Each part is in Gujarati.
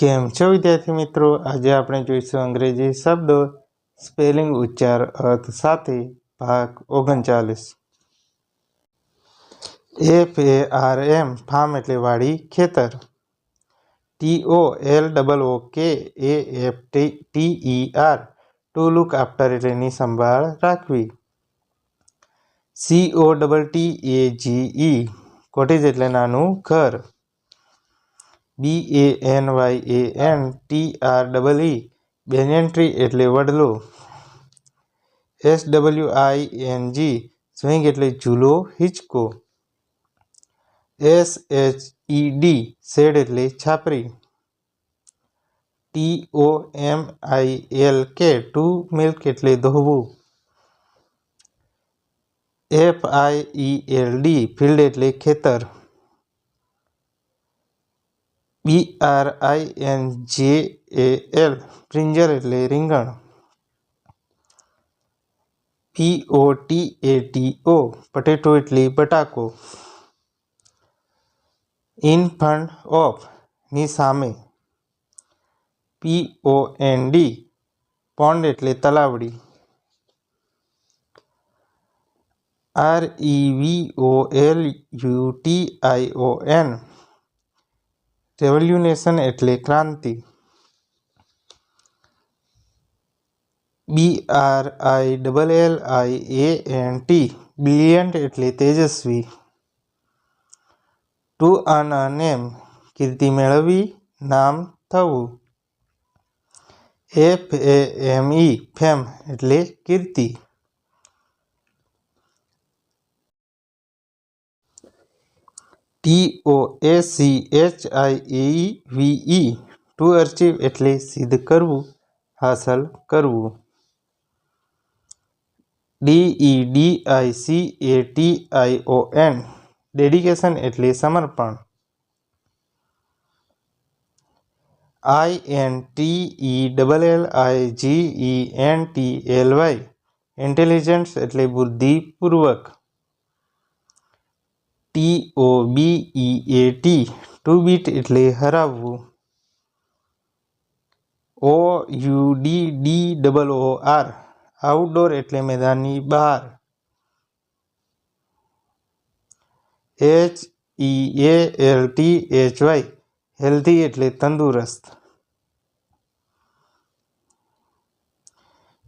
કેમ છો વિદ્યાર્થી મિત્રો? આજે આપણે જોઈશું અંગ્રેજી શબ્દો, સ્પેલિંગ ઉચ્ચાર, અર્થ સાથે ભાગ ઓગણચાલીસ. F A R M farm એટલે વાડી, ખેતર. T O L double O K A F T E R to look after એટલે એની સંભાળ રાખવી. C O double T A G E cottage એટલે નાનું ઘર. B A N Y A N T R double E banyan tree એટલે વડલો. S W I N G swing એટલે ઝૂલો, હિંચકો. S H E D shed એટલે Chhapri. T O M I L K to milk એટલે ધોવું. F I E L D field એટલે ખેતર. બી આર આઈ એન જે એ એલ બ્રિંજલ એટલે રીંગણ. પી ઓ ટી એ ટી ઓ પટેટો એટલે બટાકો. ઇન ફ્રન્ટ ઓફની સામે. P O N D pond એટલે તલાવડી. R E V O L U T I O N revolution એટલે ક્રાંતિ. B R I double L I A N T brilliant એટલે તેજસ્વી. ટુ અન અ નેમ કીર્તિ મેળવવી નામ થવું. F A M E fame એટલે કીર્તિ. T O A C H I E V E to achieve એટલે સિદ્ધ કરવું, હાંસલ કરવું. D E D I C A T I O N dedication એટલે સમર્પણ. I N T E double L I G E N T L Y intelligence એટલે બુદ્ધિપૂર્વક. T O B E A T to beat એટલે હરાવવું. O U D D double O R outdoor એટલે મેદાનની બહાર. H E A L T H Y healthy એટલે તંદુરસ્ત.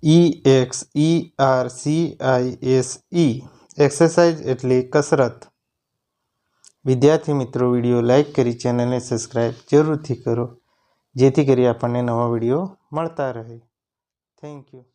E X E R C I S E exercise એટલે કસરત. વિદ્યાર્થી મિત્રો, વીડિયો લાઇક કરી ચેનલને સબસ્ક્રાઈબ જરૂરથી કરો. જેથી કરી આપણને નવા વીડિયો મળતા રહે. Thank you.